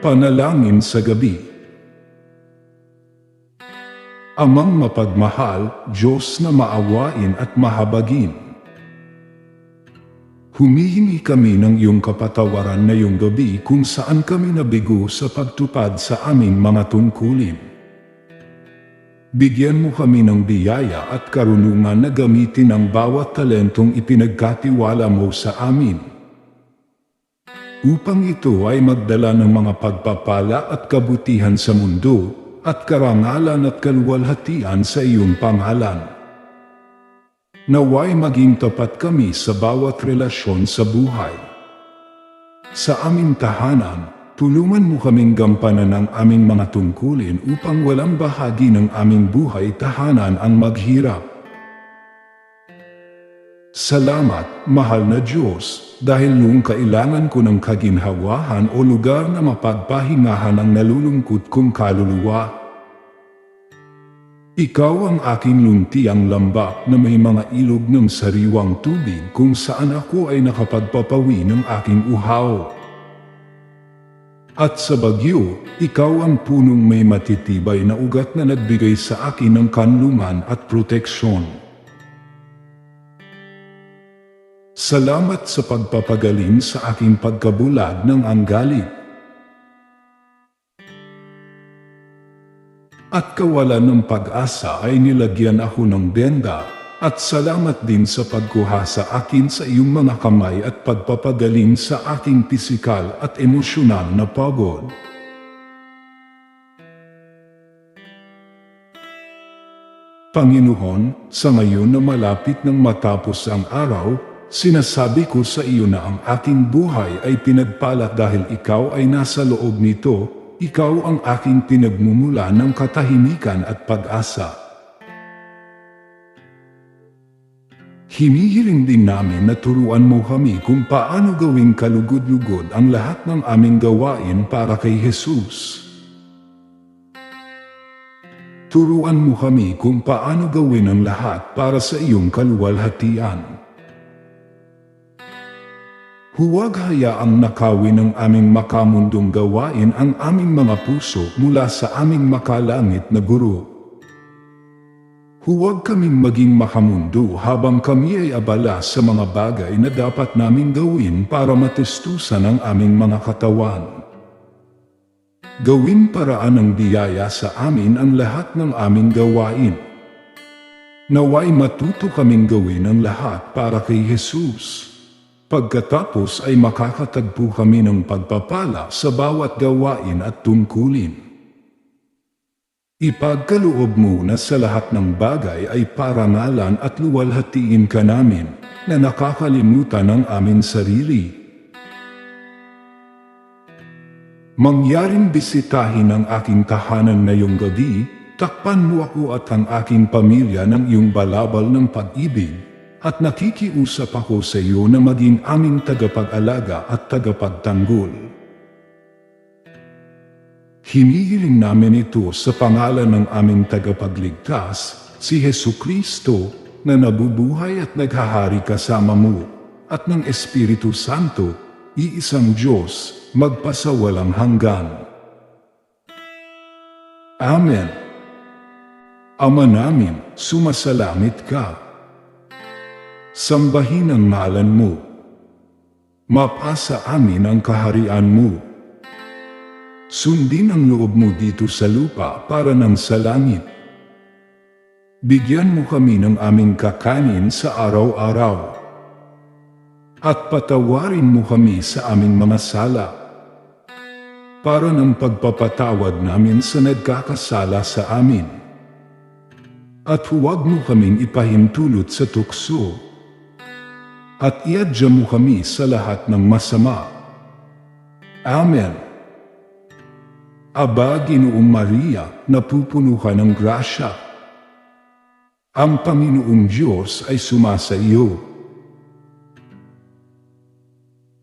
Panalangin sa gabi. Amang mapagmahal, Diyos na maawain at mahabagin. Humihingi kami ng iyong kapatawaran na iyong gabi kung saan kami nabigo sa pagtupad sa aming mga tungkulin. Bigyan mo kami ng biyaya at karunungan na gamitin ang bawat talentong ipinagkatiwala mo sa amin upang ito ay magdala ng mga pagpapala at kabutihan sa mundo, at karangalan at kaluwalhatian sa iyong pangalan. Naway maging tapat kami sa bawat relasyon sa buhay. Sa aming tahanan, tulungan mo kaming gampanan ang aming mga tungkulin upang walang bahagi ng aming buhay tahanan ang maghirap. Salamat, mahal na Diyos, dahil nung kailangan ko ng kaginhawahan o lugar na mapagpahingahan ang nalulungkot kong kaluluwa. Ikaw ang aking luntiang lambak na may mga ilog ng sariwang tubig kung saan ako ay nakapagpapawi ng aking uhaw. At sa bagyo, ikaw ang punong may matitibay na ugat na nagbigay sa akin ng kanlungan at proteksyon. Salamat sa pagpapagaling sa aking pagkabulag ng anggali. At kawalan ng pag-asa ay nilagyan ako ng benda, at salamat din sa pagkuha sa akin sa iyong mga kamay at pagpapagaling sa aking pisikal at emosyonal na pagod. Panginoon, sa ngayon na malapit ng matapos ang araw, Sinasabi ko sa iyo na ang aking buhay ay pinagpala dahil ikaw ay nasa loob nito, ikaw ang aking pinagmumula ng katahimikan at pag-asa. Hinihiling din namin na turuan mo kami kung paano gawing kalugod-lugod ang lahat ng aming gawain para kay Jesus. Turuan mo kami kung paano gawin ang lahat para sa iyong kaluwalhatian. Huwag hayaang nakawin ng aming makamundong gawain ang aming mga puso mula sa aming makalangit na guro. Huwag kaming maging makamundo habang kami ay abala sa mga bagay na dapat naming gawin para matestusan ang aming mga katawan. Gawin paraan ng biyaya sa amin ang lahat ng aming gawain. Naway matuto kaming gawin ang lahat para kay Jesus. Pagkatapos ay makakatagpo kami ng pagpapala sa bawat gawain at tungkulin. Ipagkaloob mo na sa lahat ng bagay ay parangalan at luwalhatiin ka namin na nakakalimutan ng amin sarili. Mangyaring bisitahin ang aking tahanan ngayong gabi, takpan mo ako at ang aking pamilya ng iyong balabal ng pag-ibig at nakikiusap ako sa iyo na maging aming tagapag-alaga at tagapagtanggol. Hinihiling namin ito sa pangalan ng aming tagapagligtas, si Heso Kristo, na nabubuhay at naghahari kasama mo, at ng Espiritu Santo, iisang Diyos, magpasawalang hanggan. Amen. Ama namin, sumasalamit ka. Sambahin ang ngalan mo. Mapasa amin ang kaharian mo. Sundin ang loob mo dito sa lupa para ng sa langit. Bigyan mo kami ng aming kakanin sa araw-araw. At patawarin mo kami sa aming mga sala. Para ng pagpapatawad namin sa nagkakasala sa amin. At huwag mo kaming ipahintulot sa tukso at iadya mo kami sa lahat ng masama. Amen. Aba, Ginoong Maria, napupuno ka ng grasya. Ang Panginoong Diyos ay sumasa iyo.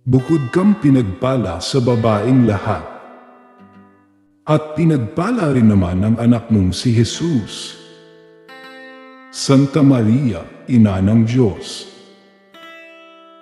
Bukod kang pinagpala sa babaeng lahat. At pinagpala rin naman ang anak mong si Jesus. Santa Maria, Ina ng Diyos